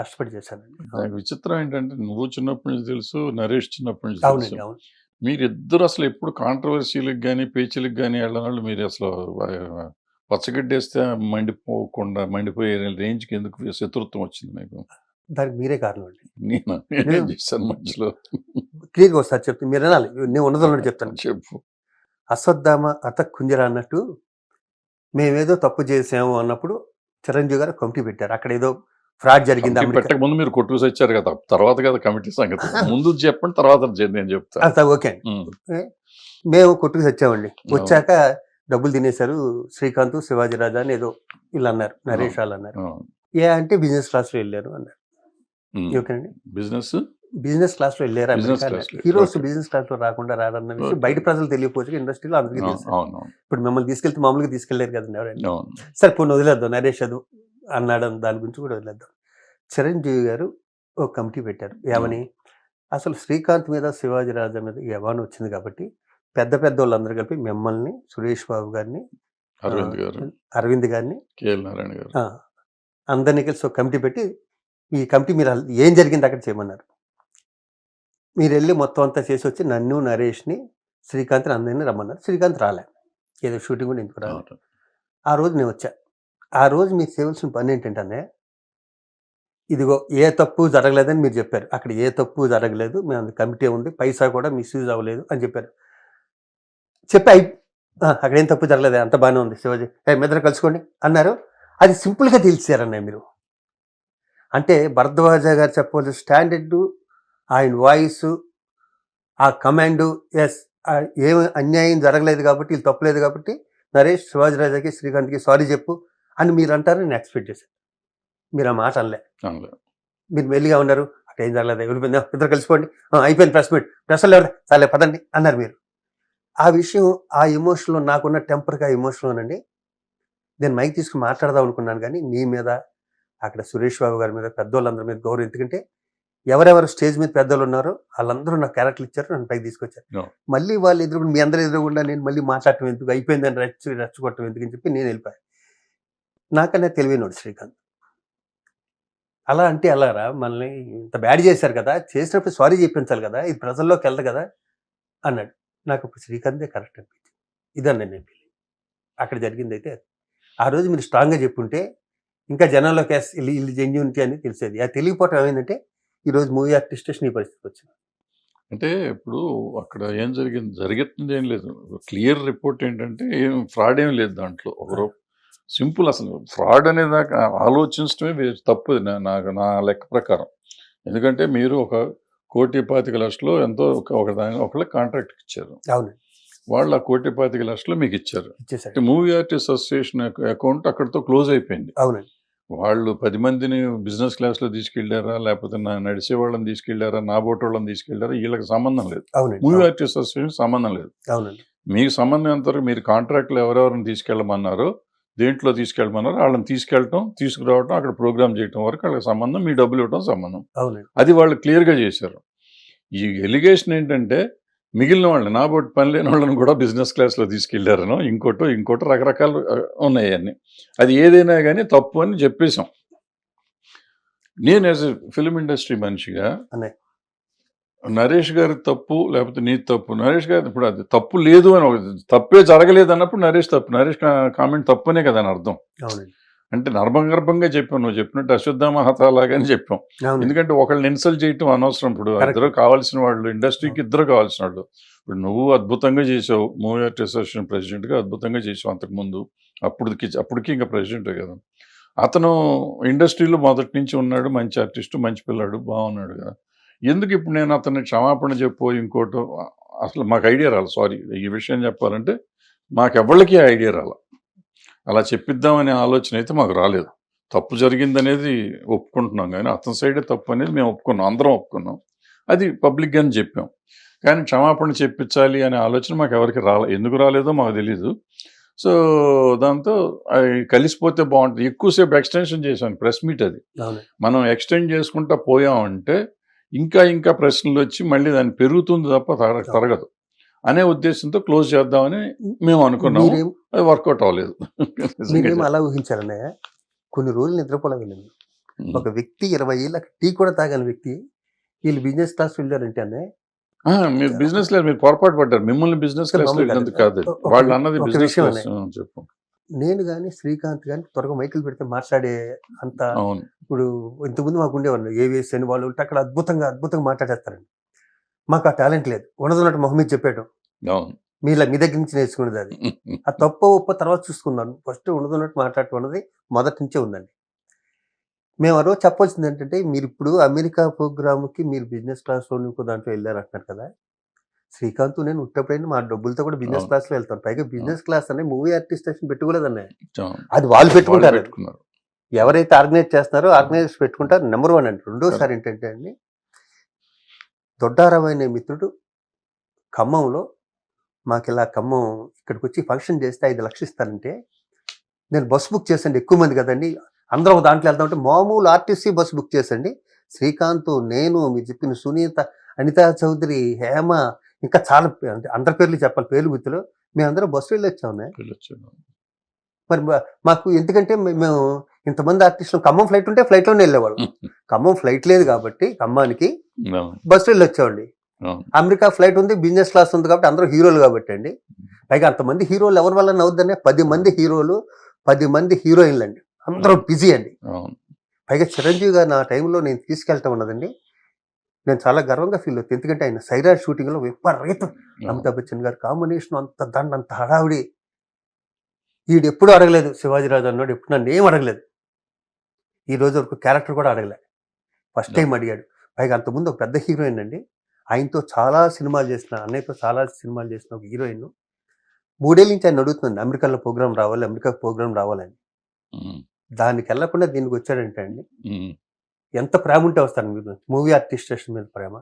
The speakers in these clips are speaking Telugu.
కష్టపడి చేశానండి. నాకు విచిత్రం ఏంటంటే నువ్వు చిన్నప్పటి నుంచి తెలుసు నరేష్ చిన్నప్పటి నుంచి తెలుసు. అవునండి అవును. మీరిద్దరు అసలు ఎప్పుడు కాంట్రవర్సీలకు కానీ పేచీలకు కానీ వెళ్ళిన మీరు అసలు పచ్చగడ్డేస్తే మండిపోకుండా మండిపోయే రేంజ్కి ఎందుకు శత్రుత్వం వచ్చింది మీకు? దానికి మీరే కారణం అండి. నేను? నేనేం చేశాను మధ్యలో? క్లియర్గా ఒకసారి చెప్తాను మీరు అనాలి నేను ఉన్నదన్నట్టు చెప్తాను. చెప్పు. అశ్వత్థామ అత కుంజర అన్నట్టు మేమేదో తప్పు చేసాము అన్నప్పుడు చిరంజీవి గారు కమిటీ పెట్టారు. అక్కడ ఏదో ఫ్రాడ్ జరిగింది పెట్టక ముందు మీరు కొట్టుకు వచ్చారు కదా. తర్వాత కదా కమిటీ సంగతి. ముందు చెప్పండి తర్వాత నేను చెప్తాను. ఓకే. మేము కొట్టుకు తెచ్చామండి వచ్చాక డబ్బులు తినేశారు శ్రీకాంత్ శివాజీ రాజా అని ఏదో వీళ్ళు అన్నారు నరేష్ వాళ్ళు అన్నారు. ఏ అంటే బిజినెస్ క్లాస్లో వెళ్ళారు అన్నారు. ఓకేనండి? బిజినెస్? బిజినెస్ క్లాస్లో వెళ్ళారు. హీరోస్. బిజినెస్ క్లాస్లో రాకుండా రారన్న విషయం. బయట ప్రజలు తెలియకపోవచ్చు ఇండస్ట్రీలో అందరికీ తెలుసు. ఇప్పుడు మిమ్మల్ని తీసుకెళ్తే మామూలుగా తీసుకెళ్ళారు కదండి ఎవరైనా. సరే పోనీ వదిలేద్దాం నరేష్ అది అన్నాడు దాని గురించి కూడా వదిలేద్దాం. చిరంజీవి గారు ఒక కమిటీ పెట్టారు. ఏమని? అసలు శ్రీకాంత్ మీద శివాజీ రాజా మీద ఈ అవార్డు వచ్చింది కాబట్టి పెద్ద పెద్ద వాళ్ళందరూ కలిపి మిమ్మల్ని సురేష్ బాబు గారిని అరవింద్ గారు అరవింద్ గారిని కేఎల్ నారాయణ గారు అందరినీ కలిసి ఒక కమిటీ పెట్టి ఈ కమిటీ మీరు ఏం జరిగింది అక్కడ చేయమన్నారు. మీరు వెళ్ళి మొత్తం అంతా చేసి వచ్చి నన్ను నరేష్ని శ్రీకాంత్ని అందరినీ రమ్మన్నారు. శ్రీకాంత్ రాలే. ఏదో షూటింగ్ కూడా ఎందుకు రాలే. అవును. ఆ రోజు నేను వచ్చా. ఆ రోజు మీకు చేయవలసిన పని ఏంటంటే ఇదిగో ఏ తప్పు జరగలేదని మీరు చెప్పారు. అక్కడ ఏ తప్పు జరగలేదు మేము అందు కమిటీ ఉంది పైసా కూడా మిస్యూజ్ అవ్వలేదు అని చెప్పారు. చెప్పి అయి అక్కడ ఏం తప్పు జరగలేదు అంత బాగానే ఉంది శివాజీ. ఏ మిద్దరు కలుసుకోండి అన్నారు. అది సింపుల్గా తెలిసారన్నయ్య మీరు. అంటే భరద్వాజ గారు చెప్పవలసిన స్టాండర్డ్ ఆయన వాయిస్ ఆ కమాండు ఎస్ ఏం అన్యాయం జరగలేదు కాబట్టి వీళ్ళు తప్పలేదు కాబట్టి నరేష్ శివాజీ రాజాకి శ్రీకాంత్కి సారీ చెప్పు అని మీరు అంటారని నేను ఎక్స్పెక్ట్ చేశాను. మీరు ఆ మాట అనలే. మీరు మెల్లిగా ఉన్నారు. అక్కడ ఏం జరగలేదు. వెళ్ళిపోయింది ఇద్దరు కలిసిపోండి. "ఆ, అయిపోయింది ప్రెస్ మీట్. ప్రెస్లో ఎవరు? చాలే పదండి అన్నారు మీరు. ఆ విషయం ఆ ఎమోషన్లో నాకున్న టెంపర్గా ఎమోషన్లోనండి నేను మైక్ తీసుకుని మాట్లాడదాం అనుకున్నాను కానీ మీ మీద అక్కడ సురేష్ బాబు గారి మీద పెద్దోళ్ళందరి మీద గౌరవం. ఎందుకంటే ఎవరెవరు స్టేజ్ మీద పెద్దోళ్ళు ఉన్నారో వాళ్ళందరూ నాకు క్యారెక్టర్ ఇచ్చారు నన్ను పైకి తీసుకొచ్చారు. మళ్ళీ వాళ్ళు ఎదురు మీ అందరి ఎదురుగుండా నేను మళ్ళీ మాట్లాడటం ఎందుకు? అయిపోయిందని రెచ్చి రెచ్చగొట్టడం ఎందుకు అని చెప్పి నేను వెళ్ళిపోయాను నాకన్నా తెలివైనోడు శ్రీకాంత్. అలా అంటే అలారా మనల్ని ఇంత బ్యాడ్ చేశారు కదా చేసినప్పుడు సారీ చెప్పించాలి కదా ఇది ప్రజల్లోకి వెళ్ళదు కదా అన్నాడు. నాకు ఇప్పుడు శ్రీకాంతే కరెక్ట్ అనిపించింది. ఇదన్న నేను ఫీలింగ్ అక్కడ జరిగింది అయితే ఆ రోజు మీరు స్ట్రాంగ్గా చెప్పుంటే ఇంకా జనాల్లోకి ఇల్లు ఇల్లు జెన్యూనిటీ అని తెలిసేది. అది తెలియపోవటం ఏమైందంటే ఈరోజు మూవీ ఆర్టిస్టేషన్ ఈ పరిస్థితి వచ్చింది. అంటే ఇప్పుడు అక్కడ ఏం జరిగింది? జరుగుతుంది ఏం లేదు. క్లియర్ రిపోర్ట్ ఏంటంటే ఏం ఫ్రాడ్ ఏం లేదు దాంట్లో. ఒకరు సింపుల్ అసలు. ఫ్రాడ్ అనే దాకా ఆలోచించడమే తప్పు. నాకు నా లెక్క ప్రకారం. ఎందుకంటే మీరు ఒక కోటి పాతిక లక్షలు ఎంతో ఒక ఒక దాని ఒకళ్ళకి కాంట్రాక్ట్ ఇచ్చారు. అవును. వాళ్ళు ఆ కోటి పాతిక లక్షలు మీకు ఇచ్చారు. మూవీ ఆర్టిస్ట్ అసోసియేషన్ అకౌంట్ అక్కడితో క్లోజ్ అయిపోయింది. అవునండి వాళ్ళు పది మందిని బిజినెస్ క్లాస్లో తీసుకెళ్ళారా లేకపోతే నా నడిచే వాళ్ళని తీసుకెళ్ళారా నా బోట్ వాళ్ళని తీసుకెళ్ళారా వీళ్ళకి సంబంధం లేదు. మూవీ ఆర్టిస్ట్ అసోసియేషన్ సంబంధం లేదు. మీకు సంబంధం ఎంతవరకు మీరు కాంట్రాక్ట్లో ఎవరెవరిని తీసుకెళ్ళమన్నారో దేంట్లో తీసుకెళ్ళమన్నారో వాళ్ళని తీసుకెళ్ళటం తీసుకురావటం అక్కడ ప్రోగ్రామ్ చేయటం వరకు వాళ్ళకి సంబంధం మీ డబ్బులు ఇవ్వటం సంబంధం. అది వాళ్ళు క్లియర్గా చేశారు. ఈ ఎలిగేషన్ ఏంటంటే మిగిలిన వాళ్ళని నా బోట్ పని లేని వాళ్ళని కూడా బిజినెస్ క్లాస్లో తీసుకెళ్ళారనో ఇంకోటో ఇంకోటో రకరకాలు ఆ, ఉన్నాయి అన్ని. అది ఏదైనా కానీ తప్పు అని చెప్పేశాం. నేను యాజ్ ఫిలిం ఇండస్ట్రీ మనిషిగా. నరేష్ గారి తప్పు లేకపోతే నీ తప్పు. నరేష్ గారి ఇప్పుడు అది తప్పు లేదు అని ఒక- తప్పే జరగలేదు అన్నప్పుడు నరేష్ తప్పు. నరేష్ కామెంట్ తప్పునే కదా అని అర్థం. అంటే నర్మగర్భంగా చెప్పాం. నువ్వు చెప్పినట్టు అశ్వత్థామ హత లాగానే చెప్పాం. ఎందుకంటే ఒకళ్ళని ఇన్సల్ట్ చేయటం అనవసరం. ఇప్పుడు. ఇద్దరు కావాల్సిన వాళ్ళు ఇండస్ట్రీకి ఇద్దరు కావాల్సిన వాళ్ళు. ఇప్పుడు నువ్వు అద్భుతంగా చేసావు. మూవీ ఆర్ట్ అసోసియేషన్ ప్రెసిడెంట్గా అద్భుతంగా చేసావు అంతకుముందు అప్పటికి అప్పటికి ఇంకా ప్రెసిడెంటే కదా. అతను ఇండస్ట్రీలో మొదటి నుంచి ఉన్నాడు. మంచి ఆర్టిస్ట్ మంచి పిల్లాడు బాగున్నాడు కదా. ఎందుకు ఇప్పుడు నేను అతన్ని క్షమాపణ చెప్పు ఇంకోటో అసలు మాకు ఐడియా రాలి సారీ ఈ విషయం చెప్పాలంటే మాకెవ్వళ్ళకి ఐడియా రాల. అలా చెప్పిద్దామనే ఆలోచన అయితే మాకు రాలేదు. తప్పు జరిగిందనేది ఒప్పుకుంటున్నాం కానీ అతని సైడే తప్పు అనేది మేము ఒప్పుకున్నాం అందరం ఒప్పుకున్నాం. అది పబ్లిక్గానే చెప్పాం. కానీ క్షమాపణ చెప్పించాలి అనే ఆలోచన మాకు ఎవరికి రాలే ఎందుకు రాలేదో మాకు తెలీదు. సో దాంతో కలిసిపోతే బాగుంటుంది. ఎక్కువసేపు ఎక్స్టెన్షన్ చేశాను ప్రెస్ మీట్ అది. మనం ఎక్స్టెండ్ చేసుకుంటా పోయామంటే ఇంకా ఇంకా ప్రశ్నలు వచ్చి మళ్ళీ దాన్ని పెరుగుతుంది తప్ప తర- తరగదు. అనే ఉద్దేశంతో క్లోజ్ చేద్దామని మేము అనుకున్నాము. అది వర్కౌట్ అవ్వలేదు. మీరేం అలా ఊహించారన్నయ్య కొన్ని రోజులు నిద్రపోలేదండి ఒక వ్యక్తి ఇరవై ఏళ్ళకి టీ కూడా తాగని వ్యక్తి వీళ్ళు బిజినెస్ క్లాస్ వెళ్ళారంటే అనే? మీరు బిజినెస్ క్లాస్ మీరు పొరపాటు పడ్డారు. మిమ్మల్ని బిజినెస్ క్లాస్ కాదు. వాళ్ళు అన్నది బిజినెస్ చెప్పు నేను కానీ శ్రీకాంత్ కానీ త్వరగా మైకిల్ పెడితే మాట్లాడే అంత ఇప్పుడు ఇంతకుముందు మాకు ఉండేవాళ్ళు ఏవిఎస్ అని వాళ్ళు ఉంటే అక్కడ అద్భుతంగా అద్భుతంగా మాట్లాడేస్తారండి. మాకు ఆ టాలెంట్ లేదు. ఉన్నదన్నట్టు మొహమ్మద్ చెప్పాడు. మీలా మీ దగ్గర నుంచి నేర్చుకునేది అది. ఆ తప్ప ఒప్ప తర్వాత చూసుకుందాం. ఫస్ట్ ఉన్నదన్నట్టు మాట్లాడుకున్నది మొదటి నుంచే ఉందండి. మేము ఆ రోజు చెప్పాల్సింది ఏంటంటే మీరు ఇప్పుడు అమెరికా ప్రోగ్రామ్కి మీరు బిజినెస్ క్లాస్లో ఇంకో దాంట్లో వెళ్ళారంటున్నారు కదా. శ్రీకాంత్ నేను ఉట్టప్పుడైనా మా డబ్బులతో కూడా బిజినెస్ అవును. క్లాస్లో వెళ్తాను. పైగా బిజినెస్ క్లాస్ అనే మూవీ ఆర్టిస్ట్ పెట్టుకోలేదన్న. అవును. అది వాళ్ళు పెట్టుకుంటారు. ఎవరైతే ఆర్గనైజ్ చేస్తున్నారో ఆర్గనైజ్ పెట్టుకుంటారు. నెంబర్ వన్ అండి రెండోసారి ఏంటంటే అండి దొడ్డారావు అనే మిత్రుడు ఖమ్మంలో మాకు ఇలా ఖమ్మం ఇక్కడికి వచ్చి ఫంక్షన్ చేస్తే ఐదు లక్షలు ఇస్తారంటే నేను బస్ బుక్ చేసండి ఎక్కువ మంది కదండి. అందరం దాంట్లో వెళ్తామంటే మామూలు ఆర్టీసీ బస్ బుక్ చేసండి శ్రీకాంత్ నేను మీరు చెప్పిన సునీత అనితా చౌదరి హేమ ఇంకా చాలా అంటే అందరి పేర్లు చెప్పాలి. పేర్లు గుర్తులు. మేమందరం బస్సు వెళ్ళి వచ్చాము. మరి మాకు ఎందుకంటే మేము ఇంతమంది ఆర్టిస్టులు ఖమ్మం ఫ్లైట్ ఉంటే ఫ్లైట్లోనే వెళ్ళేవాళ్ళం. ఖమ్మం ఫ్లైట్ లేదు కాబట్టి ఖమ్మానికి బస్సు వెళ్ళి వచ్చామండి అమెరికా ఫ్లైట్ ఉంది బిజినెస్ క్లాస్ ఉంది కాబట్టి అందరూ హీరోలు కాబట్టి అండి. పైగా అంతమంది హీరోలు ఎవరి వల్ల అవుద్దనే పది మంది హీరోలు పది మంది హీరోయిన్లు అండి అందరూ బిజీ అండి. పైగా చిరంజీవి గారు నా టైంలో నేను తీసుకెళ్ళటం ఉన్నదండి నేను చాలా గర్వంగా ఫీల్ అవుతాను ఎందుకంటే ఆయన సైరా షూటింగ్లో విపరీతం అమితాబ్ బచ్చన్ గారు కాంబినేషన్ అంత దండ అంత హడావిడి. ఈడు ఎప్పుడు అడగలేదు శివాజీరాజు అన్నాడు ఎప్పుడు నన్ను ఏం అడగలేదు. ఈ రోజు వరకు క్యారెక్టర్ కూడా అడగలే. ఫస్ట్ టైం అడిగాడు. పైగా అంతకుముందు ఒక పెద్ద హీరోయిన్ అండి. ఆయనతో చాలా సినిమాలు చేసిన అన్నయ్యతో చాలా సినిమాలు చేసిన ఒక హీరోయిన్ మూడేళ్ళ నుంచి ఆయన అడుగుతుంది అమెరికాలో ప్రోగ్రామ్ రావాలి అమెరికా ప్రోగ్రామ్ రావాలని. దానికి వెళ్ళకుండా దీనికి వచ్చాడంటే అండి ఎంత ప్రేమ ఉంటే వస్తాను మీరు మూవీ ఆర్టిస్టేషన్ మీద ప్రేమ?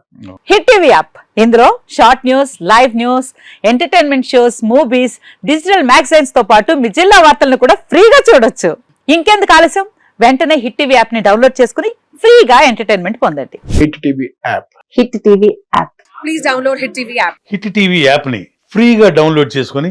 Hit TV app. ఇందులో short news live news entertainment shows movies digital మ్యాగజైన్స్తో పాటు మీ జిల్లా వార్తలను కూడా ఫ్రీగా చూడొచ్చు. ఇంకెందుకు ఆలస్యం? వెంటనే హిట్ టీవీ యాప్ని డౌన్లోడ్ చేసుకుని ఫ్రీగా ఎంటర్టైన్మెంట్ పొందండి. Hit TV app. Hit TV app. Please download Hit TV app. Hit TV యాప్ని ఫ్రీగా డౌన్లోడ్ చేసుకొని